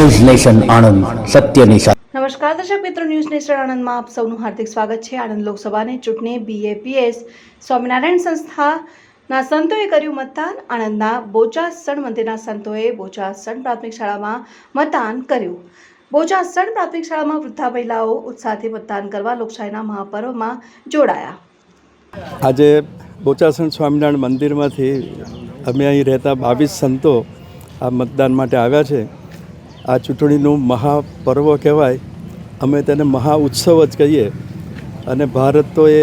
News nation Anand સત્યની સાથે નમસ્કાર દર્શક મિત્રો ન્યૂઝ નેશન આણંદમાં આપ સૌનું હાર્દિક સ્વાગત છે. આણંદ લોકસભાની ચૂંટણી બીએપીએસ સ્વામિનારાયણ સંસ્થાના સંતોએ કર્યું મતદાન. આણંદના બોચાસણ મંદિરના સંતોએ બોચાસણ પ્રાથમિક શાળામાં મતદાન કર્યું. બોચાસણ પ્રાથમિક શાળામાં વૃદ્ધા મહિલાઓ ઉત્સાહથી મતદાન કરવા લોકશાહીના મહાપર્વમાં જોડાયા. આજે બોચાસણ સ્વામિનારાયણ મંદિરમાંથી અમે અહીં રહેતા બાવીસ સંતો આ મતદાન માટે આવ્યા છે. આ ચૂંટણીનું મહાપર્વ કહેવાય. અમે તેને મહા ઉત્સવ જ કહીએ. અને ભારત તો એ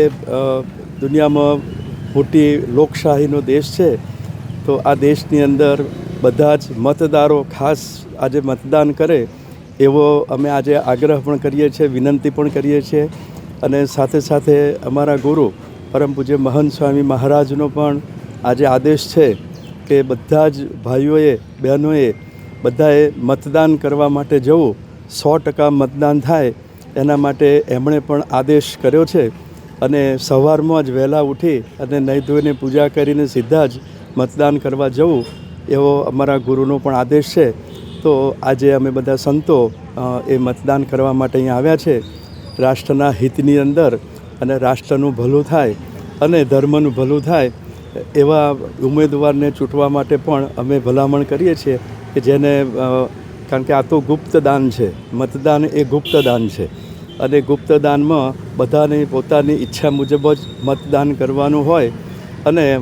દુનિયામાં મોટી લોકશાહીનો દેશ છે. તો આ દેશની અંદર બધા જ મતદારો ખાસ આજે મતદાન કરે, એવો અમે આજે આગ્રહ પણ કરીએ છીએ, વિનંતી પણ કરીએ છીએ. અને સાથે સાથે અમારા ગુરુ પરમ પૂજ્ય મહંત સ્વામી મહારાજનો પણ આજે આદેશ છે કે બધા જ ભાઈઓએ, બહેનોએ બધાએ મતદાન કરવા માટે જવું, સો ટકા મતદાન થાય, એના માટે એમણે પણ આદેશ કર્યો છે. અને સવારમાં જ વહેલા ઉઠી અને નહીં ધોઈને પૂજા કરીને સીધા જ મતદાન કરવા જવું, એવો અમારા ગુરુનો પણ આદેશ છે. તો આજે અમે બધા સંતો એ મતદાન કરવા માટે અહીંયા આવ્યા છે. રાષ્ટ્રના હિતની અંદર અને રાષ્ટ્રનું ભલું થાય અને ધર્મનું ભલું થાય. એવા ઉમેદવારને ચૂંટવા માટે પણ અમે ભલામણ કરીએ છીએ કે જેને કારણ કે આ તો ગુપ્તદાન છે. મતદાન એ ગુપ્તદાન છે. અને ગુપ્તદાનમાં બધાને પોતાની ઈચ્છા મુજબ જ મતદાન કરવાનું હોય. અને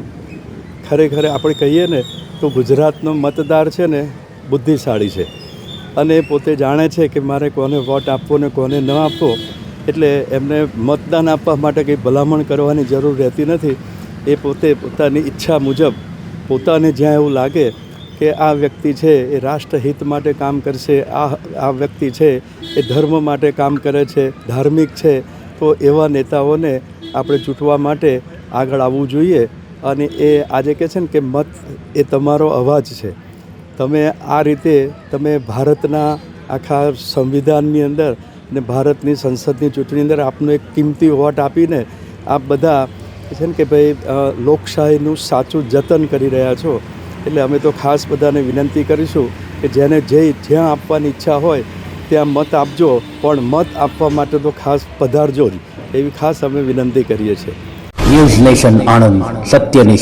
ખરેખર આપણે કહીએ ને, તો ગુજરાતનો મતદાર છે ને બુદ્ધિશાળી છે. અને પોતે જાણે છે કે મારે કોને વોટ આપવો ને કોને ન આપવો, એટલે એમને મતદાન આપવા માટે કંઈ ભલામણ કરવાની જરૂર રહેતી નથી. એ પોતે પોતાની ઈચ્છા મુજબ પોતાને જ્યાં એવું લાગે કે આ વ્યક્તિ છે એ રાષ્ટ્રહિત માટે કામ કરશે, આ આ વ્યક્તિ છે એ ધર્મ માટે કામ કરે છે, ધાર્મિક છે, તો એવા નેતાઓને આપણે ચૂંટવા માટે આગળ આવવું જોઈએ અને એ આજે કહે છે ને કે મત એ તમારો અવાજ છે. તમે આ રીતે તમે ભારતના આખા સંવિધાનની અંદર અને ભારતની સંસદની ચૂંટણી અંદર આપનો એક કિંમતી વોટ આપીને આપ બધા છે ને કે ભાઈ લોકશાહીનું સાચું જતન કરી રહ્યા છો. એટલે અમે તો ખાસ બધાને વિનંતી કરીશું કે જેને જે જ્યાં આપવાની ઈચ્છા હોય, ત્યાં મત આપજો. પણ મત આપવા માટે તો ખાસ પધારજો જ. એવી ખાસ અમે વિનંતી કરીએ છીએ. ન્યૂઝ નેશન આણંદ, સત્યની